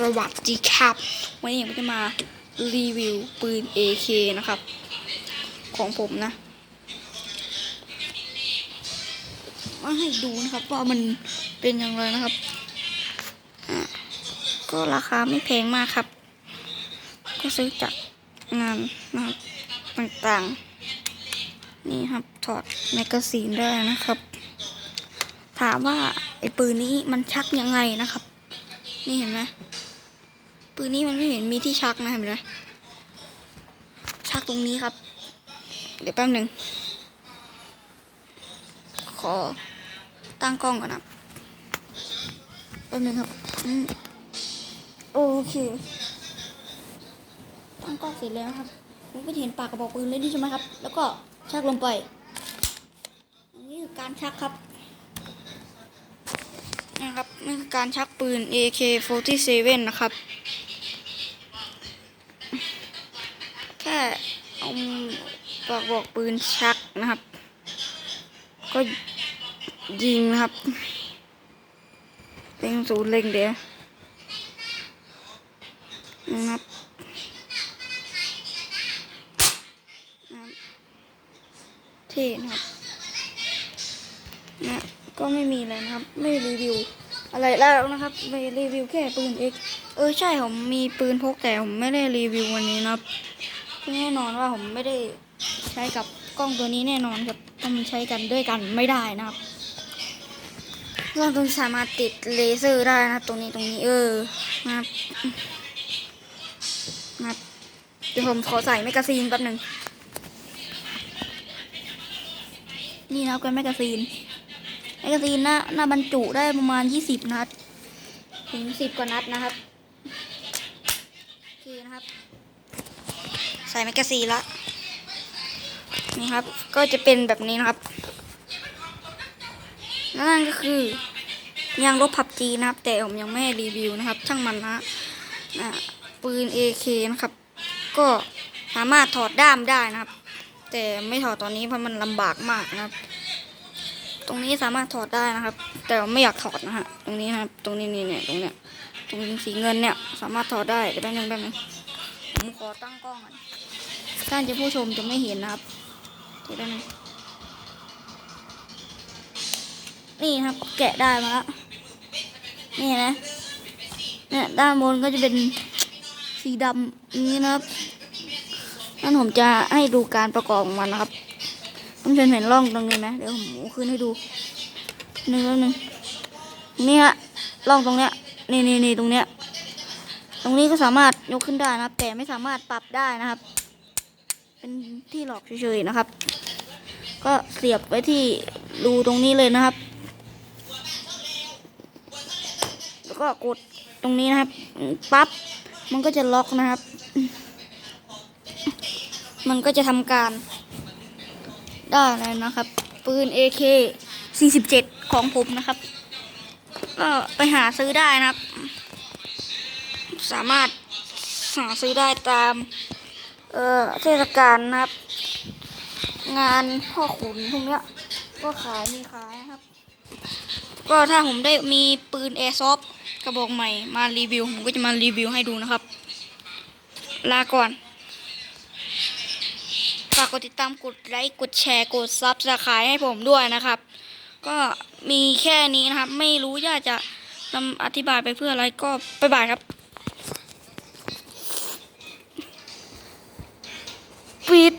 สวัสดีครับ วันนี้ผมจะมารีวิวปืน AK นะครับ ของผมนะ มาให้ดูนะครับ ว่ามันเป็นอย่างไรนะครับ ก็ราคาไม่แพงมากครับ ก็ซื้อจากงานนะครับต่างๆ นี่ครับถอดแมกกาซีนได้นะครับ ถามว่าไอ้ปืนนี้มันชักยังไงนะครับ นี่เห็นไหม ปืนนี้มันไม่เห็นมีที่ชักนะเห็นไหมชักตรงนี้ครับ เดี๋ยวแป๊บหนึ่งขอตั้งกล้องก่อนนะแป๊บหนึ่งครับอืมโอเคตั้งกล้องเสร็จแล้วครับผมก็จะเห็นปากกระบอกปืนเลยนี่ใช่ไหมครับ แล้วก็ชักลงไปนนี้คือการชักครับนะครับนี่คือการชักปืน AK47 นะครับ แค่เอาปากบอกปืนชักนะครับ ก็ยิงนะครับเล็งศูนย์เล็งเดียวนะครับนะเท่นะครับนะก็ไม่มีอะไรนะครับ ไม่รีวิวอะไรแล้วนะครับไม่รีวิวแค่ปืนเอกเออใช่ผมมีปืนพกแต่ผมไม่ได้รีวิววันนี้นะครับ แน่นอนว่าผมไม่ได้ใช้กับกล้องตัวนี้แน่นอนครับต้องใช้กันด้วยกันไม่ได้นะครับกล้องตัวนี้สามารถติดเลเซอร์ได้นะตรงนี้ตรงนี้เออนะครับนะครับเดี๋ยวผมขอใส่แมกกาซีนแป๊บหนึ่งนี่นะครับกันแมกกาซีนแมกกาซีนหน้าหน้าบรรจุได้ประมาณ20นัดถึง10กว่านัดนะครับโอเคนะครับ ส่แมกกาซีนละนี่ครับ ก็จะเป็นแบบนี้นะครับนั่นก็คือยางลบพับจีนะครับ แต่ผมยังไม่รีวิวนะครับ ช่างมันนะนะปืน AK นะครับ ก็สามารถถอดด้ามได้นะครับ แต่ไม่ถอดตอนนี้เพราะมันลำบากมากนะครับ ตรงนี้สามารถถอดได้นะครับ แต่ไม่อยากถอดนะฮะตรงนี้นะครับ ตรงนี้นี่เนี่ยตรงเนี้ยตรงสีเงินเนี่ยสามารถถอดได้เดี๋ยวแป๊บนึงแป๊บนึง ผมขอตั้งกล้องก่อนท่านจะผู้ชมจะไม่เห็นนะครับเดี๋ยวแป๊บนึงนี่ครับแกะได้มาแล้วนี่นไหมเนี่ยด้านบนก็จะเป็นสีดำนี้นะครับนั่นผมจะให้ดูการประกอบของมันนะครับต้องเชิญเห็นร่องตรงนี้ไหมเดี๋ยวผมขึ้นให้ดูหนึ่งแล้วหนึ่งนี่ฮะร่องตรงเนี้ยนี่นี่นี่ตรงเนี้ย ตรงนี้ก็สามารถ ยกขึ้นได้นะครับ แต่ไม่สามารถปรับได้นะครับ เป็นที่หลอกเฉยๆนะครับ ก็เสียบไว้ที่รูตรงนี้เลยนะครับ แล้วก็กดตรงนี้นะครับปั๊บมันก็จะล็อกนะครับ มันก็จะทำการได้เลยนะครับ ปืน AK 47 ของผมนะครับ ก็ไปหาซื้อได้นะครับ สามารถ หาซื้อได้ตาม เอ่อเทศกาลนะครับ งานพ่อขุนพวกเนี้ย ก็ขายมีขายนะครับ ก็ถ้าผมได้มีปืน Airsoft กระบอกใหม่มารีวิว ผมก็จะมารีวิวให้ดูนะครับ ลาก่อนฝากกดติดตามกดไลค์กดแชร์กดซับสไครต์ให้ผมด้วยนะครับ ก็มีแค่นี้นะครับ ไม่รู้ว่าจะนำอธิบายไปเพื่ออะไรก็บ๊ายบายครับ ปิด